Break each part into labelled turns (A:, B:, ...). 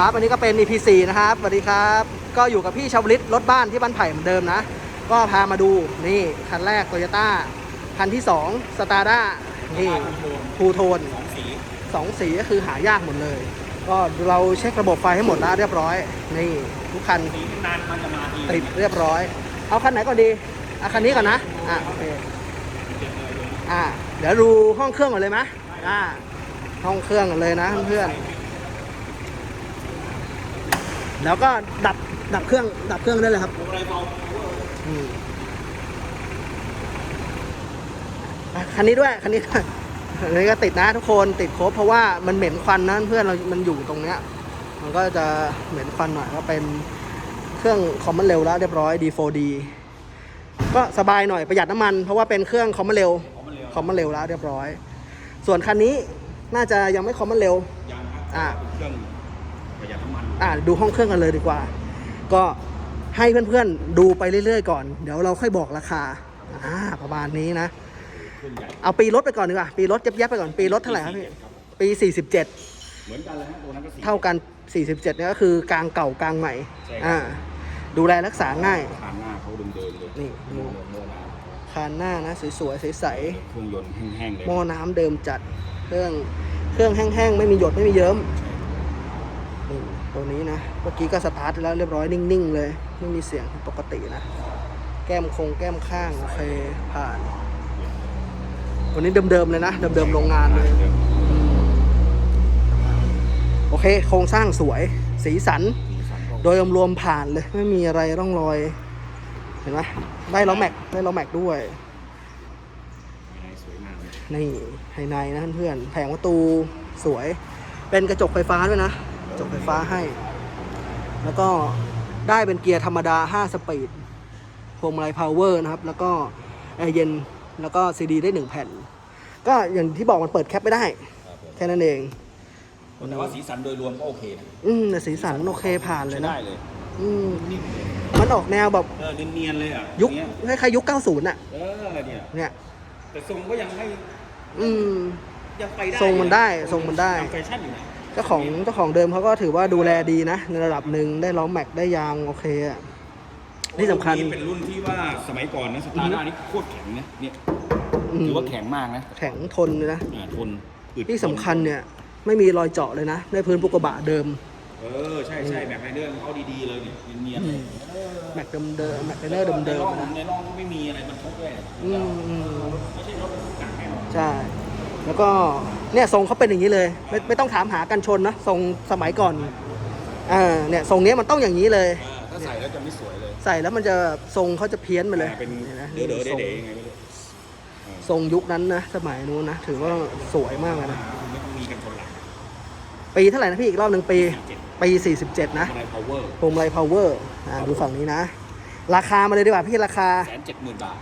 A: ครับอันนี้ก็เป็น EP4 นะครับสวัสดีครับ ก็อยู่กับพี่ชาวลิตรถบ้านที่บ้านไผ่เหมือนเดิมนะ ก็พามาดูนี่คันแรกโตโยต้าคันที่2สตาร์ด้านี่ทูโทน
B: สองสี
A: สองสีก็คือหายากหมดเลย ก็เราเช็คระบบไฟให้หมดแล้วเรียบร้อย นี่ทุกคัน
B: นานมันจะมา
A: ติดเรียบร้อย เอาคันไหนก่อนดีเอาคันนี้ก่อนนะอะโอเคอะเดี๋ยวดูห้องเครื่องก่อนเลยไหมอะห้องเครื่องก่อนเลยนะเพื่อนๆ แล้วก็ดับดับเครื่องดับเครื่องได้เลยครับคันนี้ด้วยคันนี้ด้วยอันนี้ก็ติดนะทุกคนติดครบเพราะว่ามันเหม็นควันนะเพื่อนเรา มันอยู่ตรงเนี้ย มันก็จะเหม็นควันหน่อยก็เป็นเครื่องคอมมอนเร็วแล้วเรียบร้อย D4D ก็สบายหน่อยประหยัดน้ำมัน เพราะว่าเป็นเครื่องคอมมอนเร็ว
B: ของมันเร็ว
A: คอมมอนเร็วแล้วเรียบร้อย ส่วนคันนี้น่าจะยังไม่คอมมอนเร็ว
B: ยา ประหยัดน้ำมัน
A: อ่าดูห้องเครื่องกันเลยดีกว่า ก็ให้เพื่อนๆดูไปเรื่อยๆก่อน เดี๋ยวเราค่อยบอกราคาอ่าประมาณนี้นะ
B: เครื่องใหญ่
A: เอาปีรถไปก่อนดีกว่า ปีรถยับยับๆไปก่อน ปีรถเท่าไหร่ครับพี่ ปี 47
B: เหมือนกันเลยฮะตัวนั้นก็สี
A: เท่ากัน 47เนี่ยก็คือกลางเก่ากลางใหม่
B: ใช่ครับ
A: อ่า ดูแลรักษาง่าย
B: ทางหน้าเขาเดิมเดิมๆเลย
A: นี่
B: โมโนโมนา
A: คานหน้านะ สวยๆ ใส
B: เครื่องยนต์แห้งๆเลย
A: ๆหม้อน้ำเดิมจัด เครื่อง เครื่องแห้งๆ ไม่มีหยดไม่มีเยิ้มนี่ ตัวนี้นะ เมื่อกี้ก็สตาร์ทแล้วเรียบร้อยนิ่ง ๆ เลย ไม่มีเสียงปกตินะ แก้มคงแก้มข้าง โอเค ผ่าน วันนี้เดิม ๆ เลยนะ เดิม ๆ โรงงานเลย โอเค โครงสร้างสวย สีสัน โดยรวมๆผ่านเลย ไม่มีอะไรร่องรอย เห็นไหมได้ล้อแม็ก ได้ล้อแม็กด้วยนี่ภายในนะเพื่อนๆแผงประตูสวย เป็นกระจกไฟฟ้าด้วยนะ จกไฟฟ้าให้ แล้วก็ได้เป็นเกียร์ธรรมดา 5 สปีดพวงมาลัยพาวเวอร์นะครับ แล้วก็แอร์เย็น แล้วก็ซีดีได้ 1 แผ่น ก็อย่างที่บอกมันเปิดแคปไม่ได้
B: ครับผม
A: แค่นั้นเอง
B: แต่ว่าสีสันโดยรวมก็โอเคนะ
A: อืมแต่สีสันมันโอเคผ่านเลย
B: ใช้
A: นะ
B: ได้เลย
A: อืม
B: นิ่มเลย
A: มันออกแนวแบบ
B: เออเนียนๆเลยอะ
A: ยุค
B: เนี้
A: คล้ายๆยุค 90น่ะ
B: เออเนี่ย
A: เนี่ย
B: แต่ทรงก็ยังไม่
A: อืม
B: ยังไปได้
A: ทรงมันได้ทรงมันได้
B: ยังแฟชั่นอยู่นะ
A: เจ้าของเจ้าของเดิมเขาก็ถือว่าดูแลดีนะ ในระดับหนึ่งได้ล้อแม็กได้ยางโอเคอะที่สำคัญ
B: รุ่นนี้เป็นรุ่นที่ว่าสมัยก่อนนะสตาร์ด้านี่โคตรแข็งนะเนี่ย
A: อืม
B: ถือว่าแข็งมากนะ
A: แข็งทนเลยนะ
B: อ่าทนอึด
A: ที่สำคัญเนี่ย ไม่มีรอยเจาะเลยนะ ในพื้นปุกกระบะเดิม
B: เออใช่ใช่แม็กไรเดอร์เขาดีๆเลยเนี่ยเนียนๆเลยเออ
A: แม็กเดิมเดิมแม็กเนอร์เดิมเดิ
B: ใน
A: ม
B: ร่อง
A: นะ
B: ในร่องก็ไม่มีอะไรบรรทุกด้วย
A: อืมอืม
B: ไม่ใช่รถบรรทุกต่างแน่นอน
A: ใช่ แล้วก็ เนี่ยทรงเขาเป็นอย่างนี้เลย ไม่ไม่ต้องถามหากันชนนะทรงสมัยก่อนอ่าเนี่ยทรงเนี้ยมันต้องอย่างนี้เลย
B: เออถ้าใส่แล้วจะไม่สวยเลย
A: ใส่แล้วมันจะทรงเขาจะเพี้ยนไปเลย
B: อ่าเป็น
A: ห็นไหม
B: เด๋อเด๋อ
A: ทรง
B: เด๋ๆยังไงไม่รู้
A: ทรงยุคนั้นนะสมัยนู้นนะถือว่าสวยมากเลยนะ
B: ไม่ต้องมีกันชนหลัง
A: ปีเท่าไหร่นะพี่อีกรอบหนึ่งปี
B: เจ็ด
A: ปี47 นะ
B: อะไรพาวเวอร์
A: โฮมไลท์พาวเวอร์อ่าดูฝั่งนี้นะ ราคามาเลยดีกว่าพี่ราคา
B: แสนเจ็ดหมื่นบาท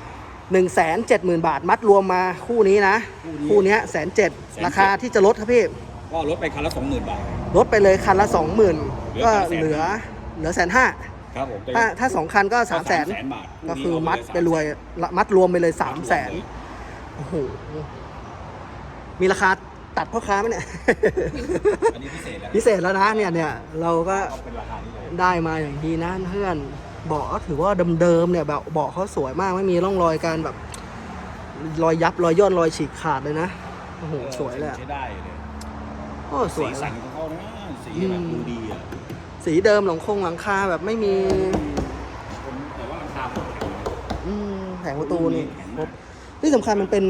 A: 1 7 0 0 0 0 บาท มัดรวมมาคู่นี้นะ
B: คู่นี้
A: คู่เนี้ยแสนเจ็ด
B: 170,000
A: ราคาที่จะลดครับพี่
B: ก็ลดไปคันละสองหมื่นบาท
A: ลดไปเลยคันละ 20,000
B: เหลื
A: ก็
B: อ
A: เหลือเหลือแสนห้า
B: ครับผม
A: ถ้าถ้าสองคันก็3 0 0 0 0
B: 300,000บาท
A: ก็คือมัดไปรวยมัดรวมไปเลย3 0 0 0 0 0โอ้โหมีราคาตัดพ่อค้าไหมเนี่ย
B: อันนี้พิเศษแล้ว
A: พิเศษแล้วนะเนี่ยเนี่ยเราก็
B: ก็เป็นราคานี้เลย
A: ได้มาอย่างดีนะเพื่อน เบาะก็ถือว่าเดิมๆเนี่ยแบบเบาะเขาสวยมากไม่มีร่องรอยการแบบ รอยยับรอยย่นรอยฉีกขาดเลยนะโอ้โหสวยเลยอะ
B: ใช้ได้เลย
A: โอ้ส
B: สี
A: วย
B: สั
A: นะ
B: นของเขานะสี
A: อืม
B: แบบดูดีอะ
A: สีเดิมหลังคงหลังคาแบบไม่มี
B: ผมแต่ว่าราคาผมแพงนะ
A: อืมแผงประตูนี่ครบที่สำคัญมันเป็น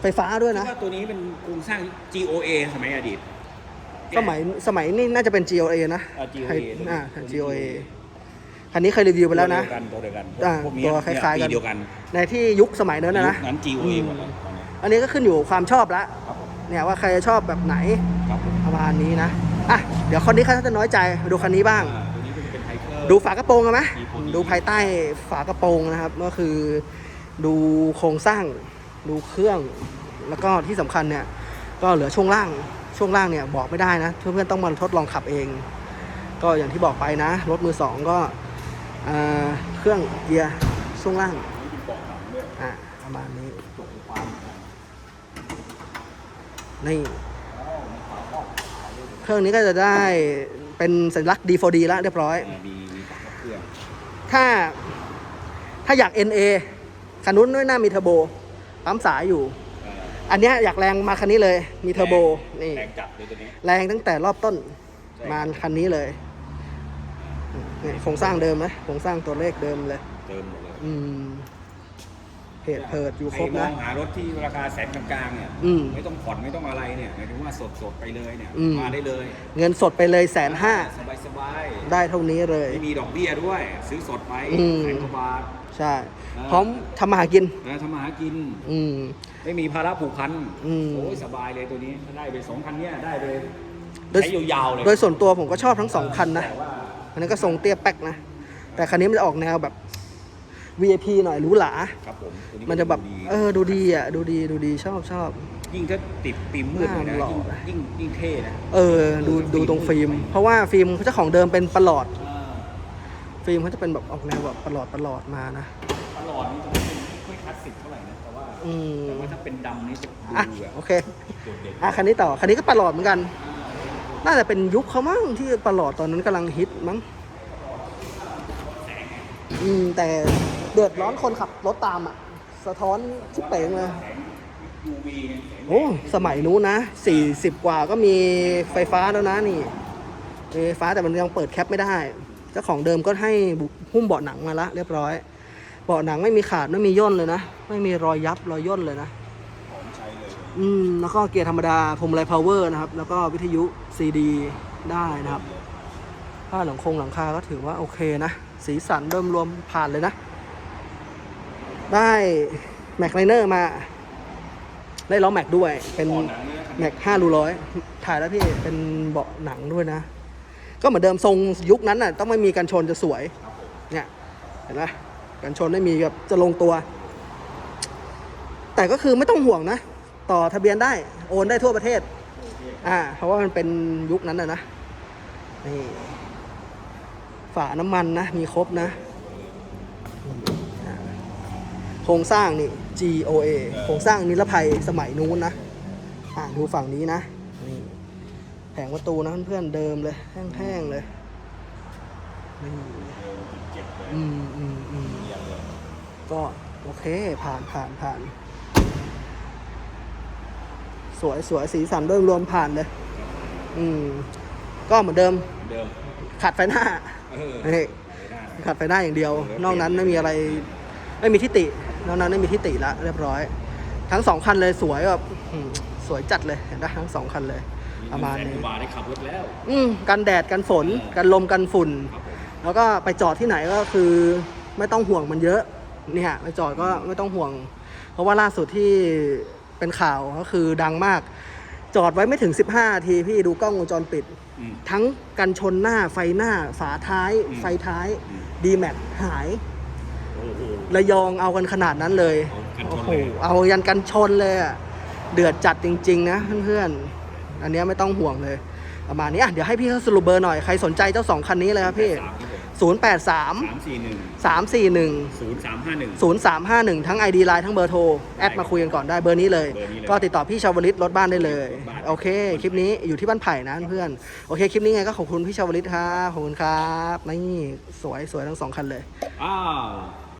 A: ไฟฟ้าด้วยนะ
B: คิดว่าตัวนี้เป็นโครงสร้าง GOA สมัยอดีต
A: สมัยสมัยนี่น่าจะเป็น GOA นะ
B: อ่า GOA
A: ใคร
B: ตัวนี้
A: อ่า GOA คันนี้เคยรีวิวไปแล้วนะ
B: ตัวเดียวกัน
A: อ่า
B: พวกนี้
A: ตัวคล้ายๆกัน
B: ปีเดียวกัน
A: ในที่ยุคสมัยนั้นนะนะ
B: ยุคนั้น GOA หมดเลยตอนนี้
A: อันนี้ก็ขึ้นอยู่ความชอบละ
B: ครับผม
A: เนี่ยว่าใครจะชอบแบบไหน
B: ครับผม
A: ประมาณนี้นะอะเดี๋ยวคนนี้เขาจะน้อยใจมาดูคันนี้บ้าง
B: อ่าตัวนี้เป็นไทเกอร์
A: ดูฝากระโปรงกันไหม
B: มีผลดี
A: ดูภายใต้ฝากระโปรงนะครับ ก็คือดูโครงสร้าง ดูเครื่อง แล้วก็ที่สำคัญเนี่ย ก็เหลือช่วงล่าง ช่วงล่างเนี่ยบอกไม่ได้นะ เพื่อนๆต้องมาทดลองขับเอง ก็อย่างที่บอกไปนะ รถมือสองก็อ่า เครื่องเกียร์ช่วงล่าง
B: มีเบาะหลังด้วย
A: อะประมาณนี้
B: จบความ
A: นี่
B: แล้วมีฝาครอบขายด้วย
A: เครื่องนี้ก็จะได้เป็นสัญลักษณ์ D4D แล้วเรียบร้อย
B: อ่ามีมีปรับเครื่อง
A: ถ้าถ้าอยาก NA คันนู้นด้วยหน้ามีเทอร์โบปั๊มสายอยู่
B: เอ่อ
A: อันเนี้ยอยากแรงมาคันนี้เลย มีเทอร์โบนี่
B: แรงจัดเลยตัวนี้
A: แรงตั้งแต่รอบต้น
B: ใช่
A: มาคันนี้เลย นี่โครงสร้างเดิมนะโครงสร้างตัวเลขเดิมเลย
B: เติมหมดเลย
A: อืมเพจเพิดอยู่ครบ
B: ใม
A: นะ
B: องหารถที่ราคาแสนกลางๆเนี่ย
A: อืม
B: ไม่ต้องผ่อนไม่ต้องอะไรเนี่ยหมายถึงว่าสดสดๆไปเลยเนี่ย
A: อืม
B: มาได้เลย
A: เงินสดไปเลยแสนห้า
B: สบายสบาย
A: ได้เท่านี้เลย
B: ไม่มีดอกเบี้ยด้วย ซื้อสดไป
A: อืม
B: แสนกว่าบาท
A: ใช่
B: อ่า
A: พร้อมทำมาหากิน
B: นะทำมาหากิน
A: อืม
B: ไม่มีภาระผูกพัน
A: อืม
B: โอ้ยสบายเลยตัวนี้ถ้าได้ไปสองคันเนี้ยได้ไป
A: โดย
B: ใช้ยาวๆเลย
A: โดยส่วนตัวผมก็ชอบทั้งสองคันนะ
B: แต่ว่า
A: อันนั้นก็ทรงเตี้ยแป๊กนะ แต่คันนี้มันจะออกแนวแบบ VIP หน่อยหรูหรา
B: ครับผมตัว
A: มันจะแบบ
B: ดูดี
A: เออ ดูดีอะ ดูดี ดูดี ชอบชอบ
B: ยิ่งถ้าติดฟิล์มมืดเลยนะ
A: หน้าหล่อ
B: ยิ่งยิ่งยิ่งเท่นะ
A: เออ ดูดูตรงฟิล์ม เพราะว่าฟิล์มเจ้าของเดิมเป็นประหลอด
B: อ่า
A: ฟิล์มเขาจะเป็นแบบออกแนวแบบประหลอดประหลอดมานะ
B: ตลอดนี่จะไม่เป็นไม่ค่อยคลาสสิกเท่าไหร่นะแต่ว่า
A: อืม
B: แต่ว่าถ้าเป็นดำนี่จะดู
A: อะ
B: แบบ
A: โอเค
B: โดดเด่น
A: อะคันนี้ต่อ คันนี้ก็ประหลอดเหมือนกัน น่าจะเป็นยุคเขามั้งที่ประหลอดตอนนั้นกำลังฮิตมั้งอืมแต่เดือดร้อนคนขับรถตามอะ สะท้อนชิบเป๋งเลยโอ้สมัยนู้นนะสี่สิบกว่าก็มีไฟฟ้าแล้วนะนี่ไฟฟ้าแต่มันยังเปิดแคปไม่ได้เจ้าของเดิมก็ให้หุ้มเบาะหนังมาละเรียบร้อย เบาะหนังไม่มีขาดไม่มีย่นเลยนะ ไม่มีรอยยับรอยย่นเลยนะ
B: อื
A: มแล้วก็เกียร์ธรรมดาพวงมาลัยพาวเวอร์นะครับ แล้วก็วิทยุ CD ได้นะครับผ้าหลังคงหลังคาก็ถือว่าโอเคนะ สีสันเริ่มรวมผ่านเลยนะ ได้แม็กไลเนอร์มา ได้ล้อแม็กด้วย เป็นแม็กห้ารูร้อยถ่ายแล้วพี่เป็นเบาะหนังด้วยนะ ก็เหมือนเดิมทรงยุคนั้นน่ะ ต้องไม่มีกันชนจะสวย เนี่ย เห็นไหมกันชนไม่มีแบบจะลงตัว แต่ก็คือไม่ต้องห่วงนะ ต่อทะเบียนได้โอนได้ทั่วประเทศ อ่า เพราะว่ามันเป็นยุคนั้นนะนะ นี่ ฝาน้ำมันนะ มีครบนะ โครงสร้างนี่ GOA โครงสร้างนิรภัยสมัยนู้นนะ อ่าดูฝั่งนี้นะ นี่ แผงประตูนะเพื่อนๆเดิมเลย แห้งๆเลยนี่อืมอืมอืมก็โอเค ผ่านผ่านผ่าน สวยสวยสีสันโดยรวมผ่านเลย อืม ก็เหมือนเดิม
B: เหมือนเดิม
A: ขัดไฟหน้า
B: เออ
A: นี่
B: ไม่ได้
A: ขัดไฟหน้าอย่างเดียว นอกนั้นไม่มีอะไร ไม่มีทิฏฐินอกนั้นไม่มีทิฏฐิละเรียบร้อย ทั้งสองคันเลยสวยแบบอืมสวยจัดเลยเห็นไหมทั้งสองคันเลย ประมาณ
B: แสน
A: นี้
B: กว่าบาทได้ขับรถแล้ว
A: อืมกันแดดกันฝนกันลมกันฝุ่น
B: ครับผม
A: แล้วก็ไปจอดที่ไหนก็คือ ไม่ต้องห่วงมันเยอะเนี่ยไปจอดก็ไม่ต้องห่วง เพราะว่าล่าสุดที่ เป็นข่าวก็คือดังมาก จอดไว้ไม่ถึง 15 ทีพี่ดูกล้องวงจรปิด
B: อืม
A: ทั้งกันชนหน้าไฟหน้า ฝาท้าย
B: อืม
A: ไฟท้าย
B: อืม
A: ดีแม็กหาย
B: โอ้โห
A: ระยองเอากันขนาดนั้นเลย
B: เอากันชน
A: โอ้โห
B: เลย
A: เอายันกันชนเลยอะเดือดจัดจริง ๆ นะเพื่อนๆ อันเนี้ยไม่ต้องห่วงเลย ประมาณนี้อะเดี๋ยวให้พี่เขาสรุปเบอร์หน่อย ใครสนใจเจ้าสองคันนี้เลยครับพี่
B: สามครับผม
A: 083
B: สามสี่หนึ่ง
A: 341
B: ศูนย์สามห้าหนึ่ง
A: 0351 ทั้ง ID Line ทั้งเบอร์โทร แอดมาคุยกันก่อนได้เบอร์นี้เลย
B: เบอร์นี้เลย
A: ก็ติดต่อพี่ชาวลิตรถบ้านได้เลย
B: รถบ้าน
A: โอเค คลิปนี้อยู่ที่บ้านไผ่นะเพื่อนโอเค คลิปนี้ไงก็ขอบคุณพี่ชาวลิตครับขอบคุณครับ นี่ สวยสวยทั้งสองคันเลย
B: อ้าว